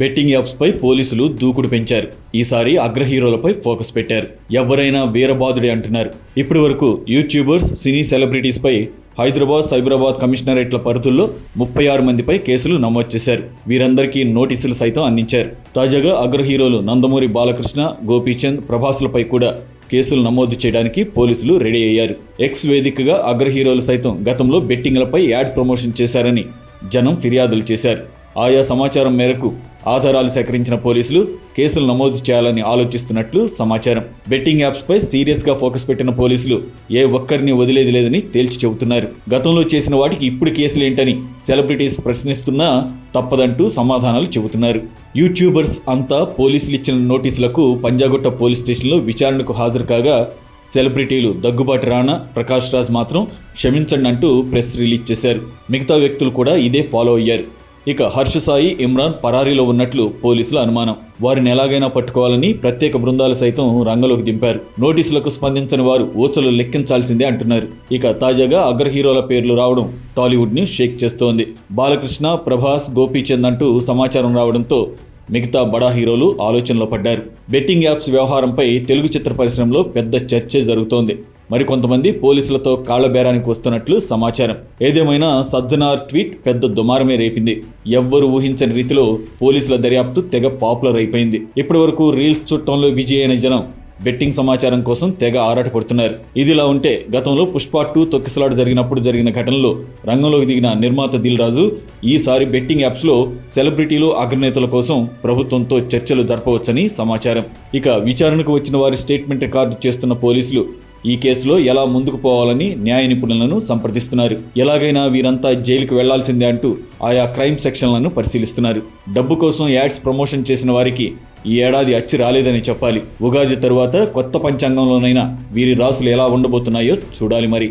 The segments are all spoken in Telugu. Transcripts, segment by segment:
బెట్టింగ్ యాప్స్పై పోలీసులు దూకుడు పెంచారు. ఈసారి అగ్రహీరోలపై ఫోకస్ పెట్టారు. ఎవరైనా వీరబాదుడే అంటున్నారు. ఇప్పటి వరకు యూట్యూబర్స్ సినీ సెలబ్రిటీస్పై హైదరాబాద్ సైబరాబాద్ కమిషనరేట్ల పరిధుల్లో ముప్పై ఆరు మందిపై కేసులు నమోదు చేశారు. వీరందరికీ నోటీసులు సైతం అందించారు. తాజాగా అగ్రహీరోలు నందమూరి బాలకృష్ణ గోపీచంద్ ప్రభాసులపై కూడా కేసులు నమోదు చేయడానికి పోలీసులు రెడీ అయ్యారు. ఎక్స్ వేదికగా అగ్రహీరోలు సైతం గతంలో బెట్టింగ్లపై యాడ్ ప్రమోషన్ చేశారని జనం ఫిర్యాదులు చేశారు. ఆయా సమాచారం మేరకు ఆధారాలు సేకరించిన పోలీసులు కేసులు నమోదు చేయాలని ఆలోచిస్తున్నట్లు సమాచారం. బెట్టింగ్ యాప్స్పై సీరియస్గా ఫోకస్ పెట్టిన పోలీసులు ఏ ఒక్కరిని వదిలేది లేదని తేల్చి చెబుతున్నారు. గతంలో చేసిన వాటికి ఇప్పుడు కేసులు ఏంటని సెలబ్రిటీస్ ప్రశ్నిస్తున్నా తప్పదంటూ సమాధానాలు చెబుతున్నారు. యూట్యూబర్స్ అంతా పోలీసులు ఇచ్చిన నోటీసులకు పంజాగుట్ట పోలీస్ స్టేషన్లో విచారణకు హాజరు కాగా సెలబ్రిటీలు దగ్గుబాటి రాణా ప్రకాష్ రాజ్ మాత్రం క్షమించండి అంటూ ప్రెస్ రిలీజ్ చేశారు. మిగతా వ్యక్తులు కూడా ఇదే ఫాలో అయ్యారు. ఇక హర్ష సాయి ఇమ్రాన్ పరారీలో ఉన్నట్లు పోలీసుల అనుమానం. వారిని ఎలాగైనా పట్టుకోవాలని ప్రత్యేక బృందాలు సైతం రంగంలోకి దింపారు. నోటీసులకు స్పందించని వారు ఓచలు లెక్కించాల్సిందే అంటున్నారు. ఇక తాజాగా అగ్ర హీరోల పేర్లు రావడం టాలీవుడ్ని షేక్ చేస్తోంది. బాలకృష్ణ ప్రభాస్ గోపీచంద్ అంటూ సమాచారం రావడంతో మిగతా బడా హీరోలు ఆలోచనలో పడ్డారు. బెట్టింగ్ యాప్స్ వ్యవహారంపై తెలుగు చిత్ర పరిశ్రమలో పెద్ద చర్చే జరుగుతోంది. మరికొంతమంది పోలీసులతో కాళ్ళబేరానికి వస్తున్నట్లు సమాచారం. ఏదేమైనా సజ్జనార్ ట్వీట్ పెద్ద దుమారమే రేపింది. ఎవ్వరు ఊహించని రీతిలో పోలీసుల దర్యాప్తు తెగ పాపులర్ అయిపోయింది. ఇప్పటివరకు రీల్స్ చుట్టంలో బిజీ అయిన జనం బెట్టింగ్ సమాచారం కోసం తెగ ఆరాటపడుతున్నారు. ఇదిలా ఉంటే గతంలో పుష్ప టూ తొక్కిసలాట జరిగినప్పుడు జరిగిన ఘటనలో రంగంలోకి దిగిన నిర్మాత దిల్ రాజు ఈసారి బెట్టింగ్ యాప్స్లో సెలబ్రిటీలు అగ్రనేతల కోసం ప్రభుత్వంతో చర్చలు జరపవచ్చని సమాచారం. ఇక విచారణకు వచ్చిన వారి స్టేట్మెంట్ రికార్డు చేస్తున్న పోలీసులు ఈ కేసులో ఎలా ముందుకు పోవాలని న్యాయ నిపుణులను సంప్రదిస్తున్నారు. ఎలాగైనా వీరంతా జైలుకు వెళ్ళాల్సిందే అంటూ ఆయా క్రైమ్ సెక్షన్లను పరిశీలిస్తున్నారు. డబ్బు కోసం యాడ్స్ ప్రమోషన్ చేసిన వారికి ఈ ఏడాది అచ్చి రాలేదని చెప్పాలి. ఉగాది తరువాత కొత్త పంచాంగంలోనైనా వీరి రాసులు ఎలా ఉండబోతున్నాయో చూడాలి మరి.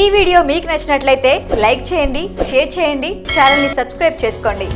ఈ వీడియో మీకు నచ్చినట్లయితే లైక్ చేయండి షేర్ చేయండి ఛానల్ని సబ్స్క్రైబ్ చేసుకోండి.